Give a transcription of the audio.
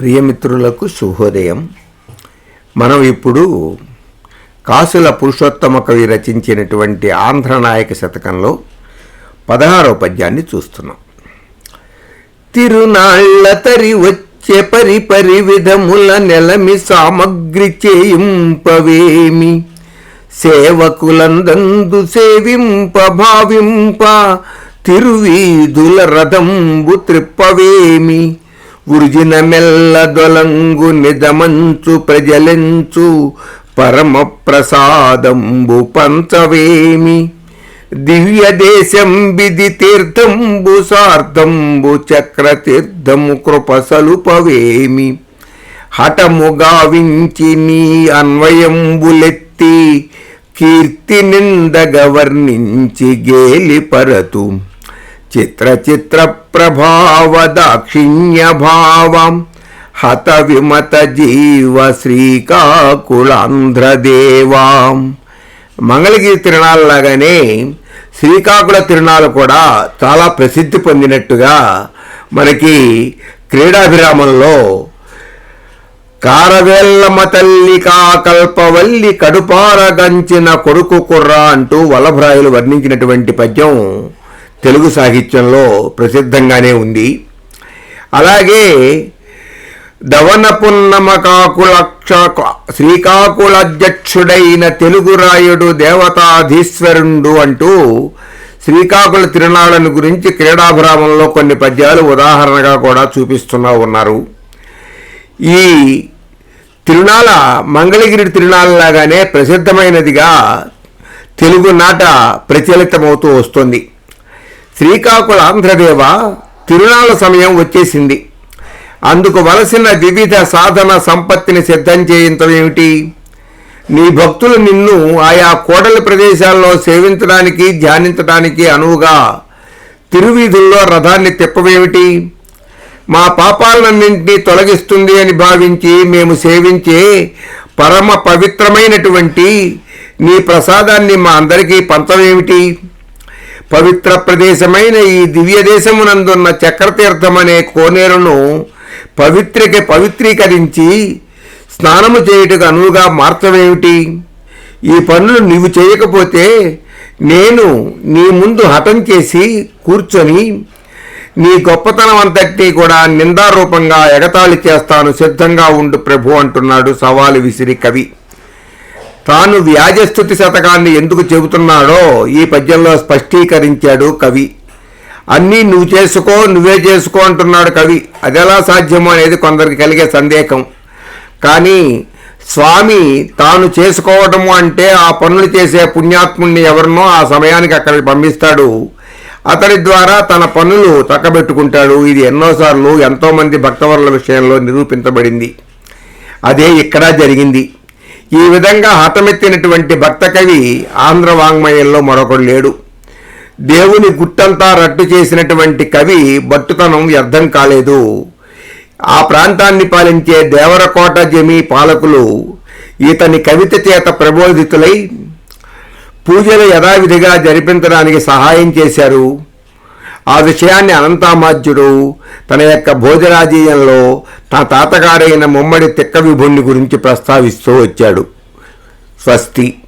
ప్రియమిత్రులకు శుభోదయం. మనం ఇప్పుడు కాసుల పురుషోత్తమ కవి రచించినటువంటి ఆంధ్రనాయక శతకంలో పదహారవ పద్యాన్ని చూస్తున్నాం. తిరునాళ్ళ తరి వచ్చే పరి పరి విధముల నెలమి సామగ్రి చేయింపవేమి? సేవకులందందు సేవింప భావింప తిరువీధుల రథంబు త్రిప్పవేమి? ఉర్జిన మెల్ల నిజమంచు ప్రజలెంచు పరమ ప్రసాదంబు పంచవేమి. దివ్య దేశం విధి తీర్థంబు సార్థంబు చక్ర తీర్థము కృప హఠము గావించి నీ అన్వయంబులెత్తి కీర్తి నిందగ వర్ణించి గేలి పరతు. చిత్ర చిత్ర ప్రభావ భావం హత విమత జీవ శ్రీకాకుళాంధ్రదేవాం మంగళగిరి తిరణాలలాగానే శ్రీకాకుళ తిరణాలు కూడా చాలా ప్రసిద్ధి పొందినట్టుగా మనకి క్రీడాభిరామంలో కారవేల్లమ తల్లి కాకల్పవల్లి కడుపారగంచిన కొడుకు కుర్ర అంటూ వల్లభరాయులు వర్ణించినటువంటి పద్యం తెలుగు సాహిత్యంలో ప్రసిద్ధంగానే ఉంది. అలాగే దవన పున్నమ కాకులక్ష శ్రీకాకుళాధ్యక్షుడైన తెలుగు రాయుడు దేవతాధీశ్వరుడు అంటూ శ్రీకాకుళ తిరునాళ్ళను గురించి క్రీడాభిరామంలో కొన్ని పద్యాలు ఉదాహరణగా కూడా చూపిస్తున్నా ఉన్నారు. ఈ తిరునాళ మంగళగిరి తిరునాళ్ళలాగానే ప్రసిద్ధమైనదిగా తెలుగు నాట ప్రచలితమవుతూ వస్తుంది. శ్రీకాకుళ ఆంధ్రదేవ తిరునాళ్ళ సమయం వచ్చేసింది. అందుకు వలసిన వివిధ సాధన సంపత్తిని సిద్ధం చేయించడం ఏమిటి నీ భక్తులు నిన్ను ఆయా కోడలి ప్రదేశాల్లో సేవించడానికి ధ్యానించడానికి అనువుగా తిరువీధుల్లో రథాన్ని తిప్పవేమిటి? మా పాపాలన్నింటినీ తొలగిస్తుంది అని భావించి మేము సేవించే పరమ పవిత్రమైనటువంటి నీ ప్రసాదాన్ని మా అందరికీ పంచమేమిటి పవిత్ర ప్రదేశమైన ఈ దివ్య దేశమునందున్న చక్రతీర్థం అనే కోనేరును పవిత్రకి పవిత్రీకరించి స్నానము చేయుటకు అనువుగా మార్చవేమిటి? ఈ పనులు నీవు చేయకపోతే నేను నీ ముందు హఠం చేసి కూర్చొని నీ గొప్పతనం అంతటినీ కూడా నిందారూపంగా ఎగతాళి చేస్తాను సిద్ధంగా ఉండు ప్రభు అంటున్నాడు సవాలు విసిరి కవి. తాను వ్యాజస్థుతి శతకాన్ని ఎందుకు చెబుతున్నాడో ఈ పద్యంలో స్పష్టీకరించాడు కవి. అన్నీ నువ్వు చేసుకో నువ్వే చేసుకో అంటున్నాడు కవి. అదెలా సాధ్యమో అనేది కొందరికి కలిగే సందేహం. కానీ స్వామి తాను చేసుకోవటము అంటే ఆ పనులు చేసే పుణ్యాత్ముణ్ణి ఎవరినో ఆ సమయానికి అక్కడికి పంపిస్తాడు. అతడి ద్వారా తన పనులు తక్కబెట్టుకుంటాడు. ఇది ఎన్నోసార్లు ఎంతోమంది భక్తవరుల విషయంలో నిరూపించబడింది. అదే ఇక్కడ జరిగింది. ఈ విధంగా హతమెత్తినటువంటి భక్త కవి ఆంధ్ర వాంగ్మయంలో మరొకడు లేడు. దేవుని గుట్టంతా రట్టు చేసినటువంటి కవి బట్టుతనం వ్యర్థం కాలేదు. ఆ ప్రాంతాన్ని పాలించే దేవరకోట జమి పాలకులు ఇతని కవిత చేత ప్రబోధితులై పూజలు యథావిధిగా జరిపించడానికి సహాయం చేశారు. ఆ విషయాన్ని అనంతామాధ్యుడు తన యొక్క భోజరాజీయంలో తన తాతగారైన ముమ్మడి తిక్క విభుణ్ణి గురించి ప్రస్తావిస్తూ వచ్చాడు. స్వస్తి.